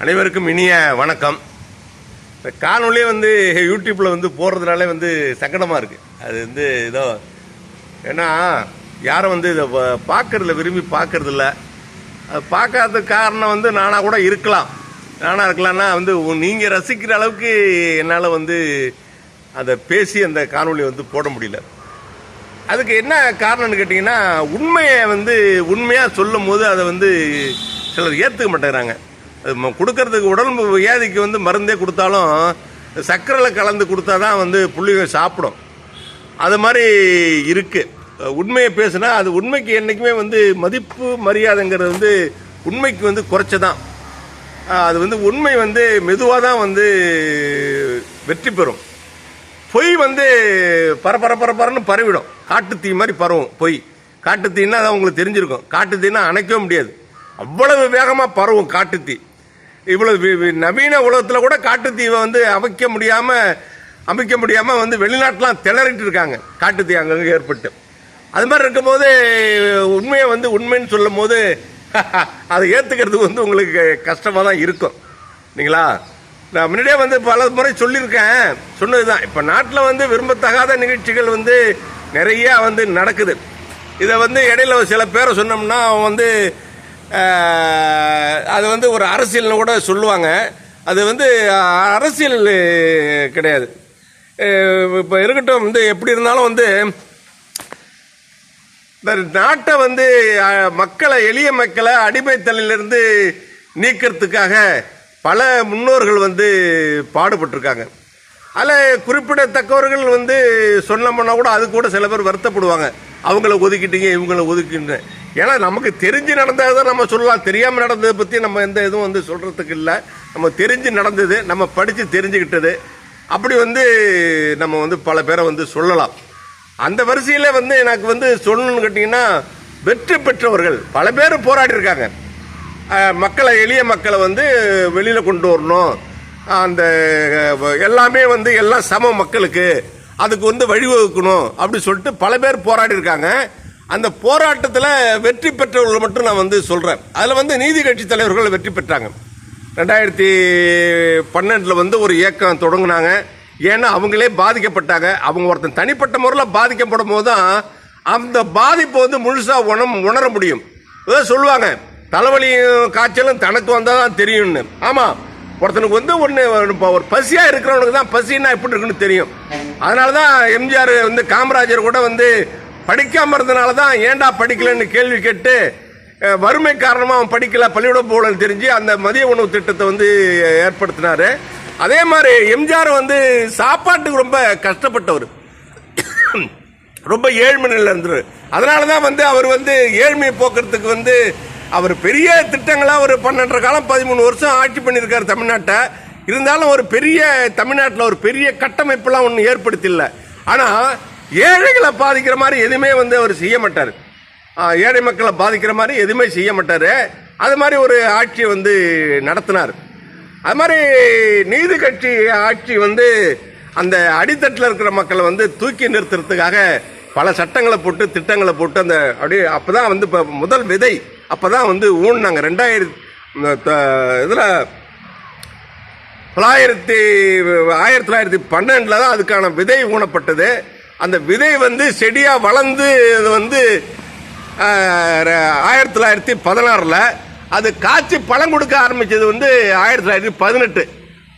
அனைவருக்கும் இனிய வணக்கம். இந்த காணொலியே வந்து யூடியூப்பில் வந்து போடுறதுனாலே வந்து சங்கடமாக இருக்குது அது வந்து ஏதோ ஏன்னா யாரும் வந்து இதை பார்க்கறதில்ல விரும்பி பார்க்கறதில்ல. அது பார்க்காத காரணம் வந்து நானாக கூட இருக்கலாம். நானாக இருக்கலாம்னா வந்து நீங்கள் ரசிக்கிற அளவுக்கு என்னால் வந்து அதை பேசி அந்த காணொளி வந்து போட முடியல. அதுக்கு என்ன காரணம்னு கேட்டிங்கன்னா உண்மையை வந்து உண்மையாக சொல்லும் போது அதை வந்து சிலர் ஏற்றுக்க மாட்டேங்கிறாங்க. கொடுக்கறதுக்கு உடம்பு வியாதிக்கு வந்து மருந்தே கொடுத்தாலும் சர்க்கரையில் கலந்து கொடுத்தா தான் வந்து புள்ளிகள் சாப்பிடும். அது மாதிரி இருக்குது உண்மையை பேசுனா அது உண்மைக்கு என்றைக்குமே வந்து மதிப்பு மரியாதைங்கிறது வந்து உண்மைக்கு வந்து குறைச்சதான் அது வந்து உண்மை வந்து மெதுவாக தான் வந்து வெற்றி பெறும். பொய் வந்து பரபர பரபரன்னு பரவிடும். காட்டு தீ மாதிரி பரவும் பொய். காட்டு தீன்னா அது உங்களுக்கு தெரிஞ்சிருக்கும். காட்டு தீனா அணைக்கவே முடியாது. அவ்வளவு வேகமாக பரவும் காட்டு தீ. இவ்வளவு நவீன உலகத்தில் கூட காட்டு தீவை வந்து அமைக்க முடியாமல் அமைக்க முடியாமல் வந்து வெளிநாட்டெலாம் திணறிட்டு இருக்காங்க. காட்டு அங்கங்கே ஏற்பட்டு. அது மாதிரி இருக்கும்போது உண்மையை வந்து உண்மைன்னு சொல்லும் போது அதை ஏற்றுக்கிறது வந்து உங்களுக்கு கஷ்டமாக தான் இருக்கும். இல்லைங்களா? நான் முன்னாடியே வந்து பல முறை சொல்லியிருக்கேன். சொன்னது தான் இப்போ நாட்டில் வந்து விரும்பத்தகாத நிகழ்ச்சிகள் வந்து நிறையா வந்து நடக்குது. இதை வந்து இடையில சில பேரை சொன்னோம்னா அவன் வந்து அது வந்து ஒரு அரசியல்னு கூட சொல்லுவாங்க. அது வந்து அரசியல் கிடையாது. இப்போ இருக்கட்டும் வந்து எப்படி இருந்தாலும் வந்து இந்த நாட்டை வந்து மக்களை எளிய மக்களை அடிமைத்தலிலிருந்து நீக்கிறதுக்காக பல முன்னோர்கள் வந்து பாடுபட்டிருக்காங்க. அதில் குறிப்பிடத்தக்கவர்கள் வந்து சொன்னோம்னா கூட அது கூட சில பேர் வருத்தப்படுவாங்க. அவங்கள ஒதுக்கிட்டீங்க இவங்கள ஒதுக்கின்ற ஏன்னா நமக்கு தெரிஞ்சு நடந்ததை தான் நம்ம சொல்லலாம். தெரியாமல் நடந்ததை பற்றி நம்ம எந்த இதுவும் வந்து சொல்கிறதுக்கு இல்லை. நம்ம தெரிஞ்சு நடந்தது நம்ம படித்து தெரிஞ்சுக்கிட்டது. அப்படி வந்து நம்ம வந்து பல பேரை வந்து சொல்லலாம். அந்த வரிசையில் வந்து எனக்கு வந்து சொல்லணும்னு கேட்டிங்கன்னா வெற்றி பெற்றவர்கள். பல பேர் போராடி இருக்காங்க. மக்களை எளிய மக்களை வந்து வெளியில் கொண்டு வரணும். அந்த எல்லாமே வந்து எல்லாம் சம மக்களுக்கு. அதுக்கு வந்து வழிவகுக்கணும். அப்படி சொல்லிட்டு பல பேர் போராடி இருக்காங்க. அந்த போராட்டத்தில் வெற்றி பெற்றவர்கள் மட்டும் நான் வந்து சொல்கிறேன் அதில் வந்து நீதி கட்சி தலைவர்கள் வெற்றி பெற்றாங்க. ரெண்டாயிரத்தி பன்னெண்டில் வந்து ஒரு இயக்கம் தொடங்கினாங்க. ஏன்னா அவங்களே பாதிக்கப்பட்டாங்க. அவங்க ஒருத்தன் தனிப்பட்ட முறையில் பாதிக்கப்படும் போது தான் அந்த பாதிப்பை வந்து முழுசாக உணம் உணர முடியும். ஏதோ சொல்லுவாங்க தலைவலியும் காய்ச்சலும் தனக்கு வந்தால் தான் தெரியும்னு. ஆமாம் ஒருத்தனுக்கு வந்து ஒன்று ஒரு பசியாக இருக்கிறவனுக்கு தான் பசின்னா எப்படி இருக்குன்னு தெரியும். அதனால தான் எம்ஜிஆர் வந்து காமராஜர் கூட வந்து படிக்காமல் இருந்தனால தான் ஏன்டா படிக்கலைன்னு கேள்வி கேட்டு வறுமை காரணமாக அவன் படிக்கல பள்ளிக்கூடம் போகலன்னு தெரிஞ்சு அந்த மதிய உணவு திட்டத்தை வந்து ஏற்படுத்தினாரு. அதே மாதிரி எம்ஜிஆர் வந்து சாப்பாட்டுக்கு ரொம்ப கஷ்டப்பட்டவர். ரொம்ப ஏழ்மை நிலையில் இருந்தார் அதனால தான் வந்து அவர் வந்து ஏழ்மையை போக்குறதுக்கு வந்து அவர் பெரிய திட்டங்களாக ஒரு பன்னெண்டரை காலம் பதிமூணு வருஷம் ஆட்சி பண்ணியிருக்காரு தமிழ்நாட்டை. இருந்தாலும் ஒரு பெரிய தமிழ்நாட்டில் ஒரு பெரிய கட்டமைப்பெல்லாம் ஒன்றும் ஏற்படுத்தல ஆனால் ஏழைகளை பாதிக்கிற மாதிரி எதுவுமே வந்து அவர் செய்ய மாட்டார். ஏழை மக்களை பாதிக்கிற மாதிரி எதுவுமே செய்ய மாட்டார். அது மாதிரி ஒரு ஆட்சியை வந்து நடத்தினார். அது மாதிரி நீதி கட்சி ஆட்சி வந்து அந்த அடித்தட்டில் இருக்கிற மக்களை வந்து தூக்கி நிறுத்துறதுக்காக பல சட்டங்களை போட்டு திட்டங்களை போட்டு அந்த அப்படியே அப்போ தான் வந்து இப்போ முதல் விதை அப்போ தான் வந்து ஊன்னாங்க. ரெண்டாயிரத்தி இதில் தொள்ளாயிரத்தி ஆயிரத்தி தொள்ளாயிரத்தி பன்னெண்டில் தான் அதுக்கான விதை ஊனப்பட்டது. அந்த விதை வந்து செடியாக வளர்ந்து அது வந்து ஆயிரத்தி தொள்ளாயிரத்தி பதினாறில் அது காய்ச்சி பழம் கொடுக்க ஆரம்பித்தது வந்து ஆயிரத்தி தொள்ளாயிரத்தி பதினெட்டு.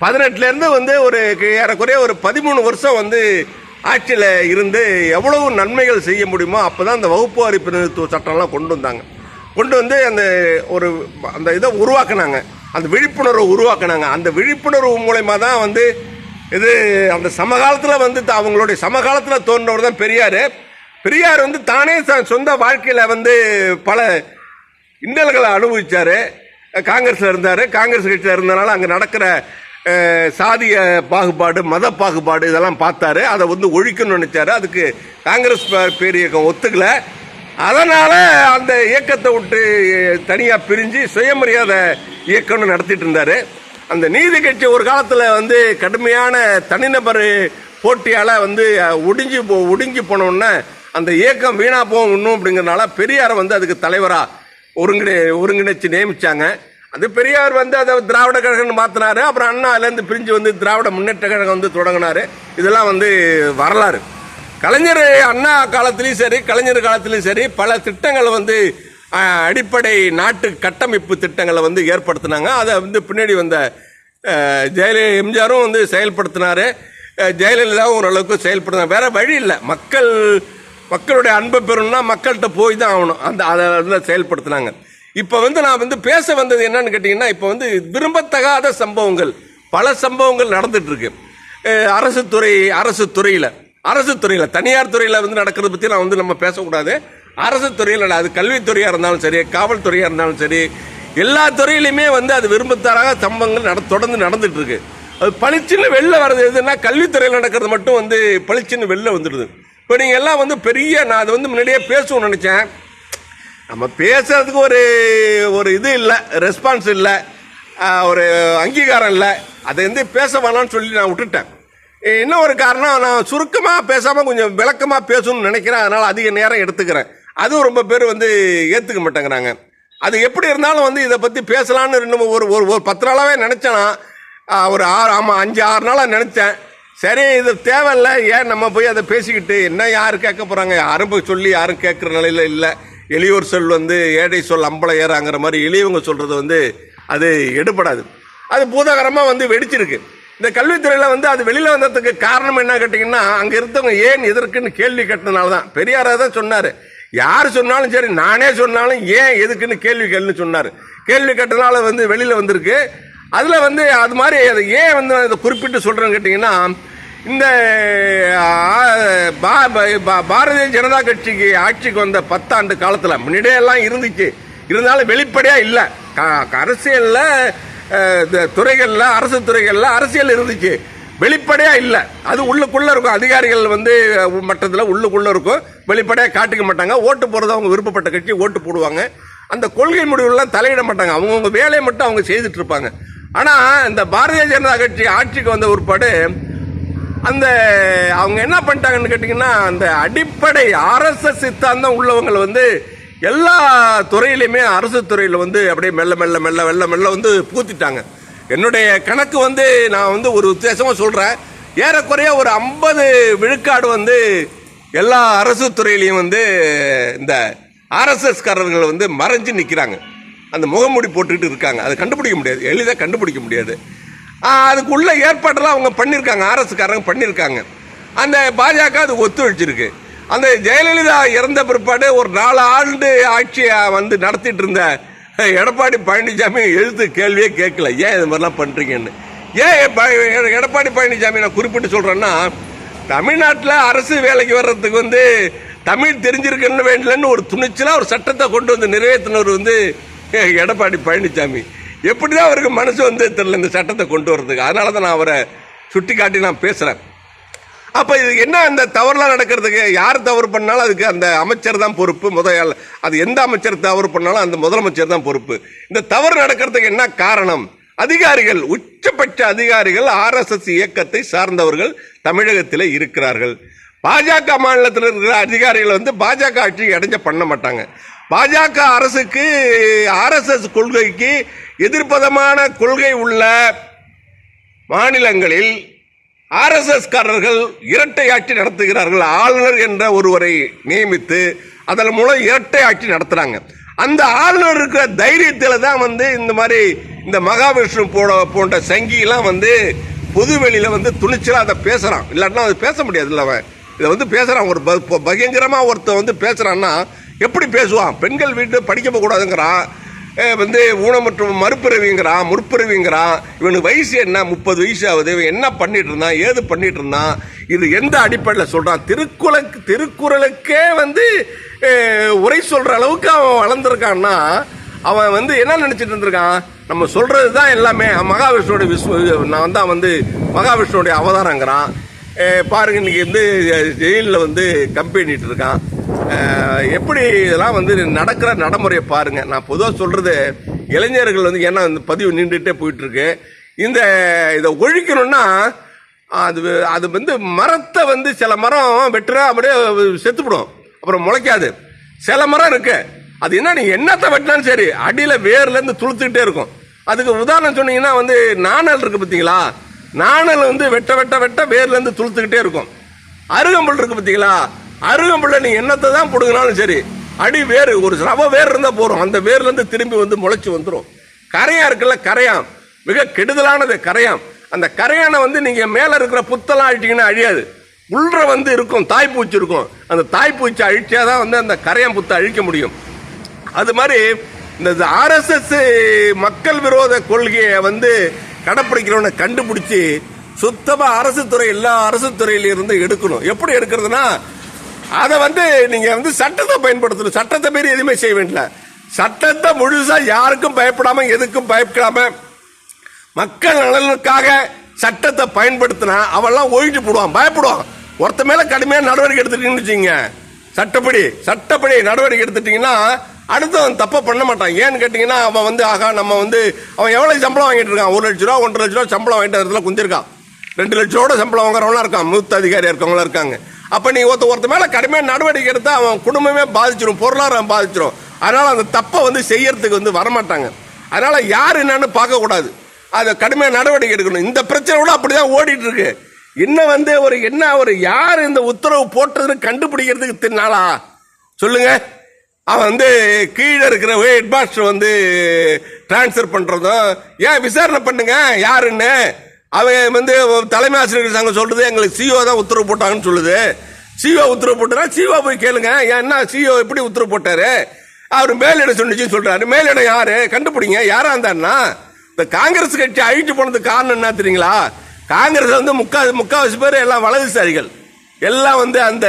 பதினெட்டுலேருந்து வந்து ஒரு ஏறக்குறைய ஒரு பதிமூணு வருஷம் வந்து ஆட்சியில் இருந்து எவ்வளவு நன்மைகள் செய்ய முடியுமோ அப்போ தான் அந்த வகுப்புவாரி பிரதிநிதித்துவ சட்டம்லாம் கொண்டு வந்தாங்க. கொண்டு வந்து அந்த ஒரு அந்த இதை உருவாக்குனாங்க. அந்த விழிப்புணர்வை உருவாக்குனாங்க. அந்த விழிப்புணர்வு மூலயமா தான் வந்து இது அந்த சமகாலத்தில் வந்து அவங்களுடைய சமகாலத்தில் தோன்றவர் தான் பெரியார். பெரியார் வந்து தானே சொந்த வாழ்க்கையில் வந்து பல இன்னல்களை அனுபவித்தார் காங்கிரஸில் இருந்தார். காங்கிரஸ் கட்சியில் இருந்தனால அங்கே நடக்கிற சாதிய பாகுபாடு மத பாகுபாடு இதெல்லாம் பார்த்தாரு. அதை வந்து ஒழிக்கணும்னு நினச்சாரு. அதுக்கு காங்கிரஸ் பே- பேரியக்கம் ஒத்துக்கல. அதனால் அந்த இயக்கத்தை விட்டு தனியாக பிரிஞ்சு சுயமரியாதை இயக்கம்னு நடத்திட்டு இருந்தார். அந்த நீதி கட்சி ஒரு காலத்தில் வந்து கடுமையான தனிநபர் போட்டியால் வந்து ஒடிஞ்சு போ ஒடுங்கி போனோன்னே அந்த இயக்கம் வீணாக போகும் இன்னும் அப்படிங்கிறனால பெரியாரை வந்து அதுக்கு தலைவராக ஒருங்கிணை ஒருங்கிணைச்சு நியமித்தாங்க அது பெரியார் வந்து அதை திராவிட கழகம்னு மாத்தினாரு. அப்புறம் அண்ணாலேருந்து பிரிஞ்சு வந்து திராவிட முன்னேற்ற கழகம் வந்து தொடங்கினாரு. இதெல்லாம் வந்து வரலாறு. கலைஞர் அண்ணா காலத்திலையும் சரி கலைஞர் காலத்திலையும் சரி பல திட்டங்களை வந்து அடிப்படை நாட்டு கட்டமைப்பு திட்டங்களை வந்து ஏற்படுத்தினாங்க. அதை வந்து பின்னாடி வந்த ஜெயலலிதா எம்ஜிஆரும் வந்து செயல்படுத்தினாரு. ஜெயலலிதாவும் ஓரளவுக்கு செயல்படுத்தினார். வேற வழி இல்லை. மக்கள் மக்களுடைய அன்பை பெறணும்னா மக்கள்கிட்ட போய் தான் ஆகணும். அந்த அதை வந்து செயல்படுத்தினாங்க. இப்போ வந்து நான் வந்து பேச வந்தது என்னன்னு கேட்டிங்கன்னா இப்போ வந்து விரும்பத்தகாத சம்பவங்கள். பல சம்பவங்கள் நடந்துட்டுருக்கு. அரசு துறை அரசு துறையில். அரசு துறையில் தனியார் துறையில் வந்து நடக்கிறத பற்றி நான் வந்து நம்ம பேசக்கூடாது. அரசு துறையில் அது கல்வித்துறையாக இருந்தாலும் சரி காவல்துறையாக இருந்தாலும் சரி எல்லா துறையிலையுமே வந்து அது விரும்பத்தராக சம்பவங்கள் நட தொடர்ந்து நடந்துட்டு இருக்கு அது பளிச்சுன்னு வெளில வர்றது எதுன்னா கல்வித்துறையில் நடக்கிறது மட்டும் வந்து பளிச்சுன்னு வெளில வந்துடுது. இப்போ நீங்கள் எல்லாம் வந்து பெரிய நான் அதை வந்து முன்னாடியே பேசணும்னு நினச்சேன். நம்ம பேசுறதுக்கு ஒரு ஒரு இது இல்லை ரெஸ்பான்ஸ் இல்லை ஒரு அங்கீகாரம் இல்லை. அதை வந்து பேச வேணாம்னு சொல்லி நான் விட்டுட்டேன். இன்னும் ஒரு காரணம் நான் சுருக்கமாக பேசாமல் கொஞ்சம் விளக்கமாக பேசணும்னு நினைக்கிறேன். அதனால் அதிக நேரம் எடுத்துக்கிறேன். அதுவும் ரொம்ப பேர் வந்து ஏற்றுக்க மாட்டேங்கிறாங்க. அது எப்படி இருந்தாலும் வந்து இதை பற்றி பேசலான்னு இன்னும் ஒரு ஒரு ஒரு பத்து நாளாகவே நினச்சேன்னா ஒரு ஆறு ஆமாம் அஞ்சு ஆறு நாளாக நினச்சேன். சரி இது தேவையில்ல ஏன் நம்ம போய் அதை பேசிக்கிட்டு என்ன யார் கேட்க போகிறாங்க யாரும் போய் சொல்லி யாரும் கேட்குற நிலையில் இல்லை. எளியோர் சொல் வந்து ஏடை சொல் அம்பளை ஏறாங்கிற மாதிரி எளியவங்க சொல்கிறது வந்து அது எடுபடாது. அது பூதகரமாக வந்து வெடிச்சிருக்கு. இந்த கல்வித்துறையில் வந்து அது வெளியில் வந்ததுக்கு காரணம் என்ன கேட்டிங்கன்னா அங்கே இருந்தவங்க ஏன் எதற்குன்னு கேள்வி கேட்டதுனால தான் பெரியாராக தான் சொன்னார். யார் சொன்னாலும் சரி நானே சொன்னாலும் ஏன் எதுக்குன்னு கேள்வி கேளுன்னு சொன்னார். கேள்வி கேட்டனால வந்து வெளியில் வந்திருக்கு. அதில் வந்து அது மாதிரி அதை ஏன் வந்து அதை இதை குறிப்பிட்டு சொல்கிறேன்னு கேட்டிங்கன்னா இந்த பாரதிய ஜனதா கட்சிக்கு ஆட்சிக்கு வந்த பத்தாண்டு காலத்தில் முன்னாடியெல்லாம் இருந்துச்சு. இருந்தாலும் வெளிப்படையாக இல்லை. அரசியலில் துறைகளில் அரசு துறைகளில் அரசியல் இருந்துச்சு. வெளிப்படையாக இல்லை. அது உள்ளுக்குள்ளே இருக்கும். அதிகாரிகள் வந்து மட்டத்தில் உள்ளுக்குள்ளே இருக்கும். வெளிப்படையாக காட்டிக்க மாட்டாங்க. ஓட்டு போகிறது அவங்க விருப்பப்பட்ட கட்சி ஓட்டு போடுவாங்க. அந்த கொள்கை முடிவுலாம் தலையிட மாட்டாங்க. அவங்கவுங்க வேலையை மட்டும் அவங்க செய்துட்டு இருப்பாங்க. ஆனால் இந்த பாரதிய ஜனதா கட்சி ஆட்சிக்கு வந்த ஒருபாடு அந்த அவங்க என்ன பண்ணிட்டாங்கன்னு கேட்டிங்கன்னா அந்த அடிப்படை அரச சித்தாந்தம் உள்ளவங்களை வந்து எல்லா துறையிலையுமே அரசு துறையில் வந்து அப்படியே மெல்ல மெல்ல மெல்ல மெல்ல மெல்ல வந்து பூத்திட்டாங்க என்னுடைய கணக்கு வந்து நான் வந்து ஒரு உத்தேசமாக சொல்கிறேன் ஏறக்குறைய ஒரு ஐம்பது விழுக்காடு வந்து எல்லா அரசு துறையிலையும் வந்து இந்த ஆர்எஸ்எஸ்காரர்கள் வந்து மறைஞ்சு நிற்கிறாங்க அந்த முகமூடி போட்டுக்கிட்டு இருக்காங்க. அதை கண்டுபிடிக்க முடியாது. எளிதாக கண்டுபிடிக்க முடியாது. அதுக்குள்ள ஏற்பாடெல்லாம் அவங்க பண்ணியிருக்காங்க. ஆர்எஸ்காரங்க பண்ணியிருக்காங்க. அந்த பாஜக அது ஒத்துழைச்சிருக்கு. அந்த ஜெயலலிதா இறந்த பிற்பாடு ஒரு நாலு ஆண்டு ஆட்சியை வந்து நடத்திட்டு இருந்த எடப்பாடி பழனிசாமி எழுத்து கேள்வியே கேட்கல. ஏன் இது மாதிரிலாம் பண்ணுறீங்கன்னு ஏன் எடப்பாடி பழனிசாமி நான் குறிப்பிட்டு சொல்கிறேன்னா தமிழ்நாட்டில் அரசு வேலைக்கு வர்றதுக்கு வந்து தமிழ் தெரிஞ்சிருக்கணும் வேண்டலன்னு ஒரு துணிச்சலாக ஒரு சட்டத்தை கொண்டு வந்து நிறைவேற்றினவர் வந்து எடப்பாடி பழனிசாமி. எப்படிதான் அவருக்கு மனசு வந்து தெரியல இந்த சட்டத்தை கொண்டு வர்றதுக்கு. அதனால தான் நான் அவரை சுட்டி காட்டி நான் பேசுகிறேன் அப்போ இது என்ன அந்த தவறுலாம் நடக்கிறதுக்கு? யார் தவறு பண்ணாலும் அதுக்கு அந்த அமைச்சர் தான் பொறுப்பு. முதல் அது எந்த அமைச்சர் தவறு பண்ணாலும் அந்த முதலமைச்சர் தான் பொறுப்பு. இந்த தவறு நடக்கிறதுக்கு என்ன காரணம்? அதிகாரிகள் உச்சபட்ச அதிகாரிகள் ஆர்எஸ்எஸ் இயக்கத்தை சார்ந்தவர்கள் தமிழகத்தில் இருக்கிறார்கள். பாஜக மாநிலத்தில் இருக்கிற அதிகாரிகள் வந்து பாஜக ஆட்சி இடைஞ்ச பண்ண மாட்டாங்க. பாஜக அரசுக்கு ஆர்எஸ்எஸ் கொள்கைக்கு எதிர்ப்பதமான கொள்கை உள்ள மாநிலங்களில் ஆர்எஸ்எஸ் காரர்கள் இரட்டை ஆட்சி நடத்துகிறார்கள். ஆளுநர் என்ற ஒருவரை நியமித்து அதன் மூலம் இரட்டை ஆட்சி நடத்துகிறாங்க அந்த ஆளுநர் இருக்கிற தைரியத்தில் தான் வந்து இந்த மாதிரி இந்த மகாவிஷ்ணு போட போன்ற சங்கிலாம் வந்து பொதுவெளியில் வந்து துணிச்சலாக அதை பேசுகிறான் இல்லாட்டினா அது பேச முடியாது இல்லை அவன். இதை வந்து பேசுகிறான் ஒரு ப- ப- ஒருத்தன் வந்து பேசுகிறான்னா எப்படி பேசுவான்? பெண்கள் வீட்டு படிக்க போகக்கூடாதுங்கிறான். வந்து ஊனமுற்றும் மறுபிறவிங்கிறான் முற்பிறவிங்கிறான் இவனுக்கு வயசு என்ன? முப்பது வயசு ஆகுது. இவன் என்ன பண்ணிட்டு இருந்தான்? ஏது பண்ணிட்டு இருந்தான்? இது எந்த அடிப்படையில் சொல்கிறான் திருக்குறளுக்கு திருக்குறளுக்கே வந்து உரை சொல்கிற அளவுக்கு அவன் வளர்ந்துருக்கான்னா அவன் வந்து என்ன நினச்சிட்டு இருந்திருக்கான்? நம்ம சொல்கிறது தான் எல்லாமே மகாவிஷ்ணுடைய விஸ்வ நான் தான் வந்து மகாவிஷ்ணுவோடைய அவதாரங்கிறான். பாருங்க இன்னைக்கு வந்து ஜெயிலில் வந்து கம்பெனிட்டு இருக்கான். எப்படி இதெல்லாம் வந்து நடக்கிற நடைமுறையை பாருங்கள் நான் பொதுவாக சொல்கிறது இளைஞர்கள் வந்து ஏன்னா இந்த பதிவு நின்றுட்டே போயிட்டுருக்கு. இந்த இதை ஒழிக்கணும்னா அது அது வந்து மரத்தை வந்து சில மரம் வெட்டுறா அப்படியே செத்துப்படும். அப்புறம் முளைக்காது. சில மரம் இருக்கு. அது என்ன நீ என்னத்தை வெட்டினாலும் சரி அடியில் வேர்லேருந்து துளுத்துக்கிட்டே இருக்கும். அதுக்கு உதாரணம் சொன்னீங்கன்னா வந்து நாணல் இருக்குது பார்த்தீங்களா? நாணல் வந்து வெட்ட வெட்ட வெட்ட வேர்லேருந்து துளுத்துக்கிட்டே இருக்கும். அருகம்புல் இருக்குது பார்த்தீங்களா? அருகம்புள்ள நீ என்னத்தை தான் பிடுங்கினாலும் சரி அடி வேர் ஒரு ரவ வேர் இருந்தால் போகிறோம் அந்த வேர்லேருந்து திரும்பி வந்து முளைச்சி வந்துடும் கரையா இருக்குல்ல கரையான் மிக கெடுதலானது கரையாம். அந்த கரையானை வந்து நீங்கள் மேலே இருக்கிற புத்தெல்லாம் அழிச்சிங்கன்னா அழியாது. உள்ள வந்து இருக்கும் தாய்ப்பூச்சி இருக்கும். அந்த தாய்ப்பூச்சி அழிச்சாதான் வந்து அந்த கரையான் புத்தை அழிக்க முடியும். அது மாதிரி இந்த ஆர்எஸ்எஸ் மக்கள் விரோத கொள்கையை வந்து கடைப்பிடிக்கிறவனை கண்டுபிடிச்சி சுத்தமாக அரசு துறை எல்லா அரசு துறையிலிருந்து எடுக்கணும். எப்படி எடுக்கிறதுனா அதை வந்து நீங்க வந்து சட்டத்தை பயன்படுத்தணும். சட்டத்தை மீறி எதுவுமே செய்ய வேண்டிய சட்டத்தை முழுசா யாருக்கும் பயப்படாம எதுக்கும் பயப்படாம மக்கள் நலனுக்காக சட்டத்தை பயன்படுத்தினா அவெல்லாம் ஒழிஞ்சு போடுவான் பயப்படுவான். ஒருத்த மேல கடுமையான நடவடிக்கை எடுத்துட்டீங்கன்னு வச்சுங்க சட்டப்படி சட்டப்படி நடவடிக்கை எடுத்துட்டீங்கன்னா அடுத்து அவன் தப்ப பண்ண மாட்டான். ஏன்னு கேட்டீங்கன்னா அவன் வந்து ஆகா நம்ம வந்து அவன் எவ்வளவு சம்பளம் வாங்கிட்டு இருக்கான்? ஒரு லட்ச ரூபா ஒன்றரை லட்ச ரூபா சம்பளம் வாங்கிட்டு இடத்துல குந்திருக்கான். ரெண்டு லட்ச ரூபா சம்பளம் வாங்குறவங்களாம் இருக்கான். மூத்த அதிகாரியா இருக்கவங்களாம் இருக்காங்க. அப்போ நீ ஒருத்த ஒருத்த மேலே கடுமையாக நடவடிக்கை எடுத்தால் அவன் குடும்பமே பாதிச்சிடும் பொருளாதாரம் பாதிச்சிடும் அதனால் அந்த தப்பை வந்து செய்யறதுக்கு வந்து வரமாட்டாங்க. அதனால் யார் என்னன்னு பார்க்கக்கூடாது. அதை கடுமையாக நடவடிக்கை எடுக்கணும். இந்த பிரச்சனை கூட அப்படிதான் ஓடிட்டு இருக்கு இன்னும் வந்து ஒரு என்ன ஒரு யார் இந்த உத்தரவு போட்டதுன்னு கண்டுபிடிக்கிறதுக்கு தின்னாளா? சொல்லுங்க. அவன் வந்து கீழே இருக்கிற ஹெட் மாஸ்டர் வந்து டிரான்ஸ்ஃபர் பண்ணுறதும் ஏன் விசாரணை பண்ணுங்க யாருன்னு? அவங்க வந்து தலைமை ஆசிரியர் சங்கம் சொல்றது. எங்களுக்கு சிஓ தான் உத்தரவு போட்டாங்கன்னு சொல்லுது. சிஓ உத்தரவு போட்டா சிஓ போய் கேளுங்க. என்ன சிஓ எப்படி உத்தரவு போட்டாரு? அவர் மேலிடம் சொன்னிச்சுன்னு சொல்றாரு. மேலிடம் யாரு? கண்டுபிடிங்க. யாரா இருந்தாருன்னா இந்த காங்கிரஸ் கட்சி அழிச்சு போனதுக்கு காரணம் என்ன தெரியுங்களா? காங்கிரஸ் வந்து முக்கா முக்காவாசி பேர் எல்லாம் வலதுசாரிகள். எல்லாம் வந்து அந்த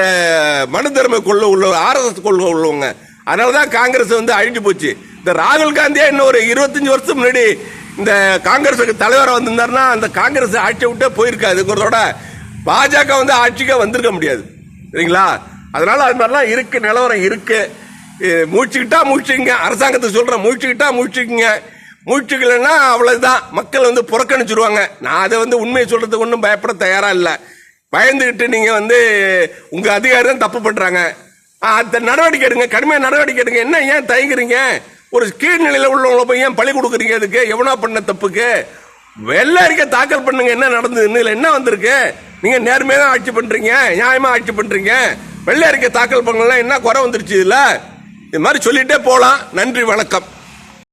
மனுதிறமை கொள்ள உள்ள ஆர்எஸ்எஸ் கொள்ள உள்ளவங்க. அதனால தான் காங்கிரஸ் வந்து அழிஞ்சு போச்சு. இந்த ராகுல் காந்தியா இன்னும் ஒரு இருபத்தஞ்சு வருஷம் முன்னாடி இந்த காங்கிரஸுக்கு தலைவராக வந்திருந்தாருன்னா அந்த காங்கிரஸ் ஆட்சியை விட்டே போயிருக்காதுங்கிறதோட பாஜக வந்து ஆட்சிக்கே வந்திருக்க முடியாது. சரிங்களா? அதனால அது மாதிரிலாம் இருக்கு நிலவரம் இருக்கு. மூழ்கிக்கிட்டா மூழ்கிங்க அரசாங்கத்துக்கு சொல்கிறேன் மூழ்கிக்கிட்டா மூழ்கிக்குங்க மூழ்கிக்கலன்னா அவ்வளோதான் மக்கள் வந்து புறக்கணிச்சிருவாங்க. நான் அதை வந்து உண்மையை சொல்கிறதுக்கு ஒன்றும் பயப்பட தயாராக இல்லை. பயந்துக்கிட்டு நீங்கள் வந்து உங்கள் அதிகாரி தான் தப்பு பண்ணுறாங்க அந்த நடவடிக்கை எடுங்க. கடுமையாக நடவடிக்கை எடுங்க. என்ன ஏன் தயங்குறீங்க? ஒரு கீழ்நிலையில் உள்ளவங்கள போய் ஏன் பழி கொடுக்குறீங்க அதுக்கு? எவனா பண்ண தப்புக்கு? வெள்ள அறிக்கை தாக்கல் பண்ணுங்க என்ன நடந்ததுன்னு. இல்லை என்ன வந்திருக்கு? நீங்க நேர்மையாக தான் ஆட்சி பண்றீங்க நியாயமா ஆட்சி பண்றீங்க. வெள்ளை அறிக்கை தாக்கல் பண்ணலாம் என்ன குறை வந்துருச்சு இதில்? இது மாதிரி சொல்லிட்டே போகலாம் நன்றி வணக்கம்.